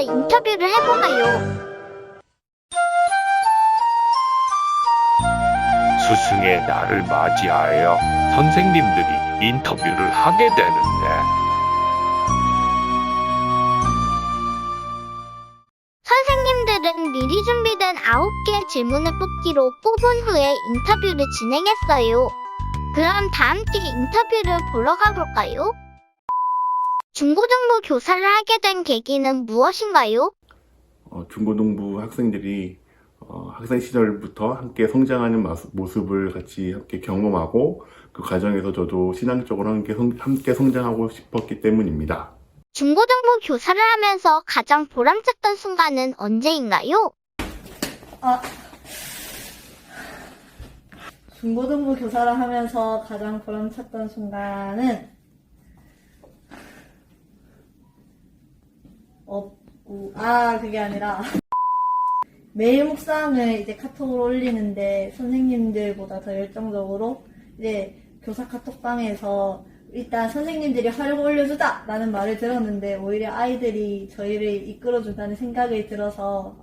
인터뷰를 해보아요. 스승의 날을 맞이하여 선생님들이 인터뷰를 하게 되는데 선생님들은 미리 준비된 9개의 질문을 뽑기로 뽑은 후에 인터뷰를 진행했어요. 그럼 다 함께 인터뷰를 보러 가볼까요? 중고등부 교사를 하게 된 계기는 무엇인가요? 어, 중고등부 학생들이 어, 학생 시절부터 함께 성장하는 마수- 모습을 같이 함께 경험하고 그 과정에서 저도 신앙적으로 함께, 성, 함께 성장하고 싶었기 때문입니다. 중고등부 교사를 하면서 가장 보람찼던 순간은 언제인가요? 아, 중고등부 교사를 하면서 가장 보람찼던 순간은 아, 그게 아니라 매일 묵상을 이제 카톡으로 올리는데 선생님들보다 더 열정적으로 이제 교사 카톡방에서 일단 선생님들이 하려고 올려주다! 라는 말을 들었는데 오히려 아이들이 저희를 이끌어준다는 생각이 들어서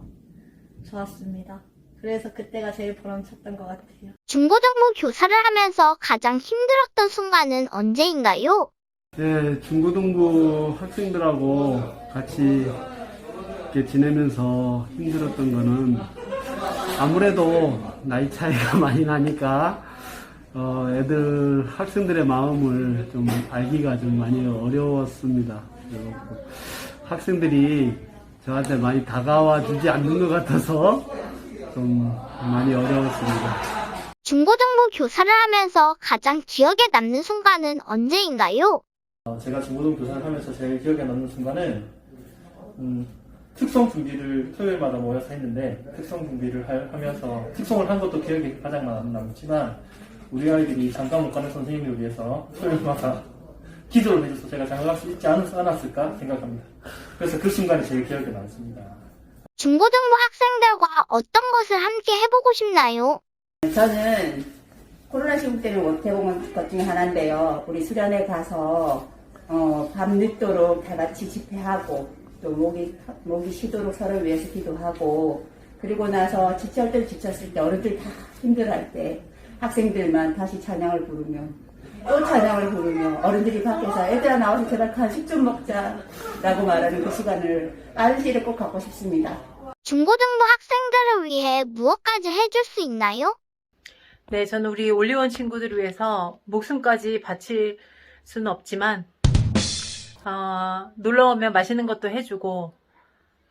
좋았습니다. 그래서 그때가 제일 보람찼던 것 같아요. 중고등부 교사를 하면서 가장 힘들었던 순간은 언제인가요? 네, 중고등부 학생들하고 같이 지내면서 힘들었던 거는 아무래도 나이 차이가 많이 나니까 어, 애들 학생들의 마음을 좀 알기가 좀 많이 어려웠습니다. 그리고 학생들이 저한테 많이 다가와 주지 않는 것 같아서 좀 많이 어려웠습니다. 중고등부 교사를 하면서 가장 기억에 남는 순간은 언제인가요? 어, 제가 중고등 교사를 하면서 제일 기억에 남는 순간은 음, 특성 준비를 토요일마다 모여서 했는데 특성 준비를 할- 하면서 특성을 한 것도 기억에 가장 남- 남지만 우리 아이들이 장가 못 가는 선생님을 위해서 토요일마다 기도를 해줘서 제가 장가갈 수 있지 않, 않았을까 생각합니다. 그래서 그 순간이 제일 기억에 남습니다. 중고등부 학생들과 어떤 것을 함께 해보고 싶나요? 저는 코로나 시국 때는 못 해본 것 중에 하나인데요. 우리 수련회 가서 어, 밤 늦도록 다 같이 집회하고 또 모기 모기 쉬도록 서로 위해서 기도하고 그리고 나서 지칠 때 지쳤을 때 어른들 다 힘들어할 때 학생들만 다시 찬양을 부르며 또 찬양을 부르며 어른들이 밖에서 애들아 나와서 제발 간식 좀 먹자 라고 말하는 그 시간을 빠른 시일에 꼭 갖고 싶습니다. 중고등부 학생들을 위해 무엇까지 해줄 수 있나요? 네, 저는 우리 올리원 친구들을 위해서 목숨까지 바칠 수는 없지만, 어, 놀러 오면 맛있는 것도 해주고,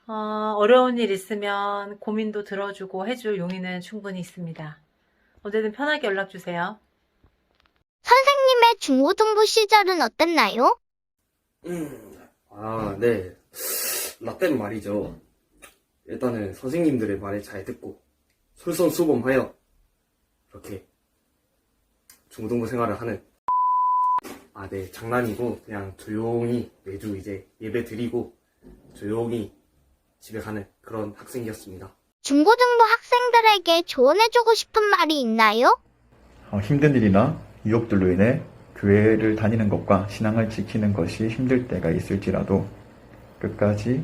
어, 어려운 일 있으면 고민도 들어주고 해줄 용의는 충분히 있습니다. 언제든 편하게 연락 주세요. 선생님의 중고등부 시절은 어땠나요? 음, 아, 네. 나 때는 말이죠. 일단은 선생님들의 말을 잘 듣고 솔선수범하여 이렇게 중고등부 생활을 하는 아, 네. 장난이고 그냥 조용히 매주 이제 예배 드리고 조용히 집에 가는 그런 학생이었습니다. 중고등부 학생들에게 조언해주고 싶은 말이 있나요? 어, 힘든 일이나 유혹들로 인해 교회를 다니는 것과 신앙을 지키는 것이 힘들 때가 있을지라도 끝까지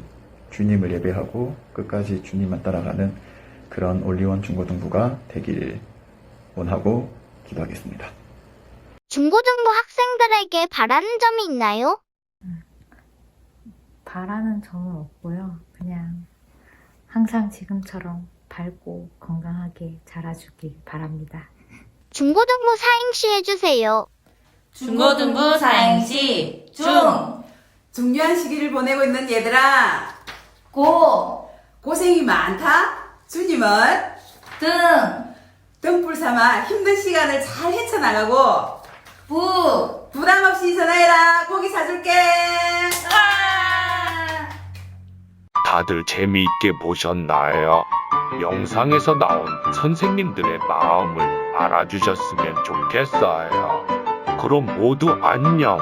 주님을 예배하고 끝까지 주님만 따라가는 그런 올리원 중고등부가 되기를 원하고 기도하겠습니다. 중고등부 학생들에게 바라는 점이 있나요? 바라는 점은 없고요. 그냥 항상 지금처럼 밝고 건강하게 자라주길 바랍니다. 중고등부 사행시 해주세요. 중고등부 사행시 중 중요한 시기를 보내고 있는 얘들아 고, 고생이 많다 주님은 등, 등불 삼아 힘든 시간을 잘 헤쳐나가고 부, 부담 없이 전화해라 고기 사줄게 아! 다들 재미있게 보셨나요? 영상에서 나온 선생님들의 마음을 알아주셨으면 좋겠어요. 그럼 모두 안녕.